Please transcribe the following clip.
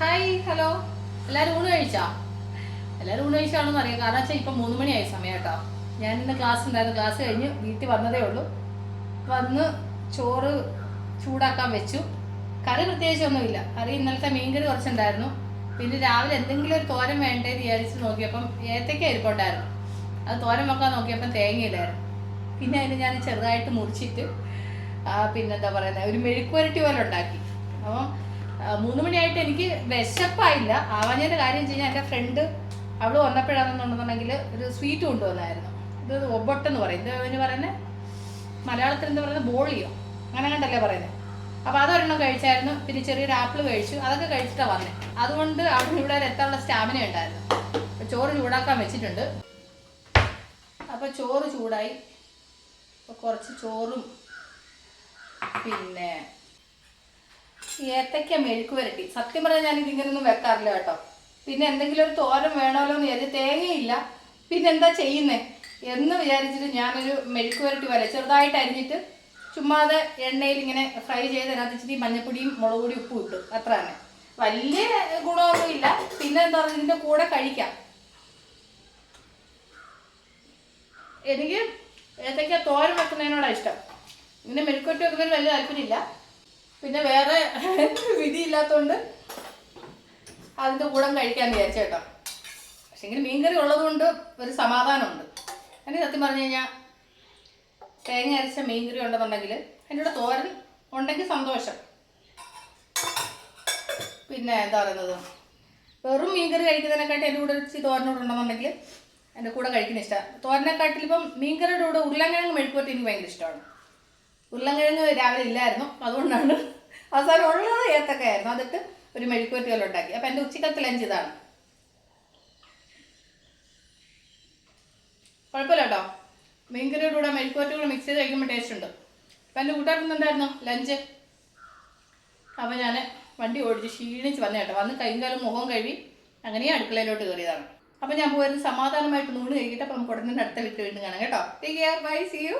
Hi hello എല്ലാവരും ഊണ് കഴിച്ചാ? എല്ലാവരും ഊണ് കഴിച്ചാണെന്ന് അറിയാം. കാരണം വെച്ചാൽ ഇപ്പം മൂന്ന് മണിയായി സമയം കേട്ടോ. ഞാൻ ഇന്ന് ക്ലാസ് ഉണ്ടായിരുന്നു. ക്ലാസ് കഴിഞ്ഞ് വീട്ടിൽ വന്നതേ ഉള്ളൂ. വന്ന് ചോറ് ചൂടാക്കാൻ വെച്ചു. കറി പ്രത്യേകിച്ചൊന്നുമില്ല കറി ഇന്നലത്തെ മീൻകറി കുറച്ചുണ്ടായിരുന്നു. പിന്നെ രാവിലെ എന്തെങ്കിലും ഒരു തോരൻ വേണ്ടേന്ന് വിചാരിച്ച് നോക്കിയപ്പം ഏത്തക്ക ഇരിപ്പുണ്ടായിരുന്നു അത് തോരൻ വെക്കാൻ നോക്കിയപ്പം തേങ്ങയില്ലായിരുന്നു. പിന്നെ അതിന് ഞാൻ ചെറുതായിട്ട് മുറിച്ചിട്ട് പിന്നെ പിന്നെന്താ പറയുന്നത് ഒരു മെഴുക്കുവരട്ടി പോലെ ഉണ്ടാക്കി. അപ്പം മൂന്ന് മണിയായിട്ട് എനിക്ക് വിശപ്പായില്ല. ആവാഞ്ഞതിന്റെ കാര്യം വെച്ച് കഴിഞ്ഞാൽ ഫ്രണ്ട് അവൾ വന്നപ്പോഴാണെന്നുണ്ടെന്നുണ്ടെങ്കിൽ ഒരു സ്വീറ്റ് കൊണ്ടുവന്നായിരുന്നു. ഇത് ഒബൊട്ടെന്ന് പറയും. ഇത് അതിന് പറയുന്നത് മലയാളത്തിൽ എന്താ പറയുന്നത്? ബോളിയോ. അങ്ങനെ കണ്ടല്ലേ പറയുന്നത്? അപ്പോൾ അതൊരെണ്ണം കഴിച്ചായിരുന്നു. പിന്നെ ചെറിയൊരു ആപ്പിൾ കഴിച്ചു. അതൊക്കെ കഴിച്ചിട്ടാണ് വന്നത് അതുകൊണ്ട് അവിടെ ഇവിടെ എത്താനുള്ള സ്റ്റാമിന ഉണ്ടായിരുന്നു. അപ്പോൾ ചോറ് ചൂടാക്കാൻ വെച്ചിട്ടുണ്ട്. അപ്പോൾ ചോറ് ചൂടായി. അപ്പോൾ കുറച്ച് ചോറും പിന്നെ ഏത്തയ്ക്ക മെഴുക്ക് വരട്ടി സത്യം പറഞ്ഞാൽ ഞാൻ ഇതിങ്ങനൊന്നും വെക്കാറില്ല കേട്ടോ. പിന്നെ എന്തെങ്കിലും ഒരു തോരൻ വേണമല്ലോ എന്ന് വിചാരിച്ച് തേങ്ങയില്ല. പിന്നെ എന്താ ചെയ്യുന്നേ? എന്ന് വിചാരിച്ചിട്ട് ഞാനൊരു മെഴുക്ക് വരട്ടി. വരെ ചെറുതായിട്ട് അരിഞ്ഞിട്ട് ചുമ്മാതെ എണ്ണയിൽ ഇങ്ങനെ ഫ്രൈ ചെയ്ത് അതിനകത്ത് ഇച്ചിരി മഞ്ഞപ്പൊടിയും മുളക് പൊടി ഉപ്പും ഇട്ടു. അത്ര തന്നെ വലിയ ഗുണമൊന്നുമില്ല പിന്നെ എന്താ പറയുക ഇതിന്റെ കൂടെ കഴിക്കാം. എനിക്ക് ഏത്തയ്ക്ക തോരൻ വെക്കുന്നതിനോടാണ് ഇഷ്ടം. ഇങ്ങനെ മെഴുക്കുവരട്ടി വെക്കുന്നതിന് വലിയ താല്പര്യമില്ല. പിന്നെ വേറെ വിധി വിധിയില്ലാത്തതുകൊണ്ട് അതിന്റെ കൂടെ കഴിക്കാൻ വിചാരിച്ചു കേട്ടോ. പക്ഷെങ്കിൽ മീൻകറി ഉള്ളതുകൊണ്ട് ഒരു സമാധാനമുണ്ട്. അതിന് സത്യം പറഞ്ഞു കഴിഞ്ഞാൽ തേങ്ങ അരച്ച മീൻകറി ഉണ്ടെന്നുണ്ടെങ്കിൽ അതിന്റെ കൂടെ തോരൻ ഉണ്ടെങ്കിൽ സന്തോഷം. പിന്നെ എന്താ പറയുന്നത്? വെറും മീൻകറി കഴിക്കുന്നതിനെക്കാട്ടി എന്റെ കൂടെ ഇച്ചിരി തോരനോട് ഉണ്ടെന്നുണ്ടെങ്കിൽ എന്റെ കൂടെ കഴിക്കുന്ന ഇഷ്ടമാണ് തോരനെക്കാട്ടിൽ ഇപ്പം മീൻകറിയുടെ കൂടെ ഉരുളൻകിഴങ്ങ് മെഴുക്കുപറ്റി എനിക്ക് ഭയങ്കര ഇഷ്ടമാണ്. ഉരുളൻകിഴങ്ങ് രാവിലെ ഇല്ലായിരുന്നു. അതുകൊണ്ടാണ് അവസാനം ഉള്ളത് ഏത്തക്കയായിരുന്നു അതിട്ട് ഒരു മെഴുക്കുവരട്ടി പോലെ ഉണ്ടാക്കി. അപ്പം എന്റെ ഉച്ചക്കത്തെ ലഞ്ച് ഇതാണ്. കുഴപ്പമില്ല കേട്ടോ. മീൻകറിയുടെ കൂടെ മെഴുക്കുവരട്ടി കൂടെ മിക്സ് ചെയ്ത് കഴിക്കുമ്പോൾ ടേസ്റ്റ് ഉണ്ട്. അപ്പം എന്റെ കൂട്ടുകാർക്കുന്നുണ്ടായിരുന്നു ലഞ്ച് അപ്പോൾ ഞാൻ വണ്ടി ഓടിച്ച് ക്ഷീണിച്ച് വന്ന കേട്ടോ. വന്ന് കൈയും കാലും മുഖവും കഴുകി അങ്ങനെ അടുക്കളയിലോട്ട് കയറിയതാണ്. അപ്പോൾ ഞാൻ പോയിരുന്നു സമാധാനമായിട്ട് നൂണ് കഴിക്കട്ടെ അപ്പം നമുക്ക് ഉടനെ അടുത്ത വിട്ട് വീണ്ടും കാണാം കേട്ടോ. Take care bye see you